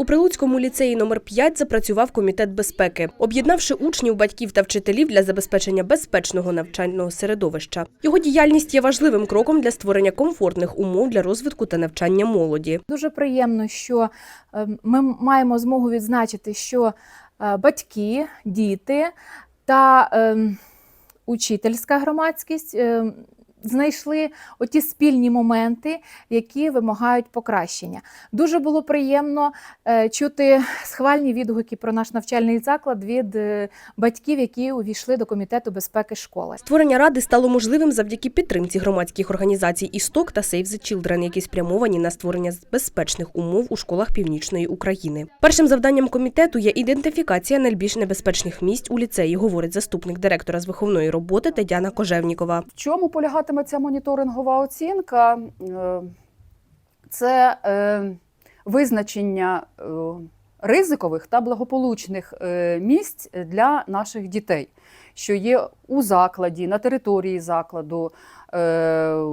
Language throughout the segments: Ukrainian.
У Прилуцькому ліцеї номер 5 запрацював комітет безпеки, об'єднавши учнів, батьків та вчителів для забезпечення безпечного навчального середовища. Його діяльність є важливим кроком для створення комфортних умов для розвитку та навчання молоді. Дуже приємно, що е, ми маємо змогу відзначити, що е, батьки, діти та е, учительська громадськість е, знайшли оті спільні моменти, які вимагають покращення. Дуже було приємно е, чути схвальні відгуки про наш навчальний заклад від е, батьків, які увійшли до комітету безпеки школи. Створення ради стало можливим завдяки підтримці громадських організацій «Істок» та «Save the Children», які спрямовані на створення безпечних умов у школах Північної України. Першим завданням комітету є ідентифікація найбільш небезпечних місць у ліцеї, говорить заступник директора з виховної роботи Тетяна Кожевнікова. В чому полягатиме ця моніторингова оцінка? Е, Це е, визначення е, ризикових та благополучних місць для наших дітей, що є у закладі, на території закладу, е,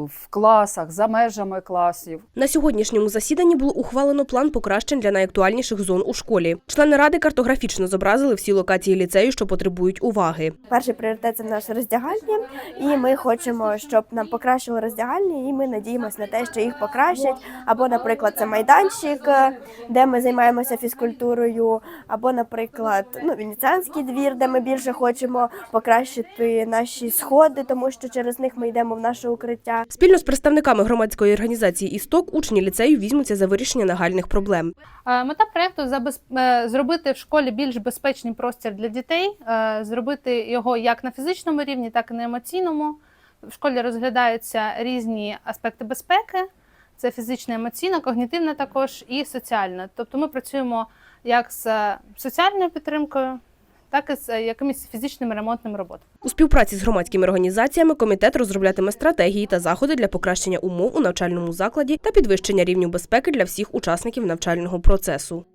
в класах, за межами класів. На сьогоднішньому засіданні було ухвалено план покращень для найактуальніших зон у школі. Члени ради картографічно зобразили всі локації ліцею, що потребують уваги. Перший пріоритет це наше роздягальня, і ми хочемо, щоб нам покращили роздягальні, і ми надіємося на те, що їх покращать. Або, наприклад, це майданчик, е, де ми займаємося фізкультурою, або, наприклад, ну, венеціанський двір, де ми більше хочемо покращити наші сходи, тому що через них ми йдемо в наше укриття. Спільно з представниками громадської організації «Істок» учні ліцею візьмуться за вирішення нагальних проблем. Е, Мета проєкту забез- е, зробити в школі більш безпечний простір для дітей, е, зробити його як на фізичному рівні, так і на емоційному. В школі розглядаються різні аспекти безпеки: це фізична, емоційна, когнітивна також і соціальна. Тобто ми працюємо як з соціальною підтримкою, так і з якимись фізичними ремонтними роботами. У співпраці з громадськими організаціями комітет розроблятиме стратегії та заходи для покращення умов у навчальному закладі та підвищення рівню безпеки для всіх учасників навчального процесу.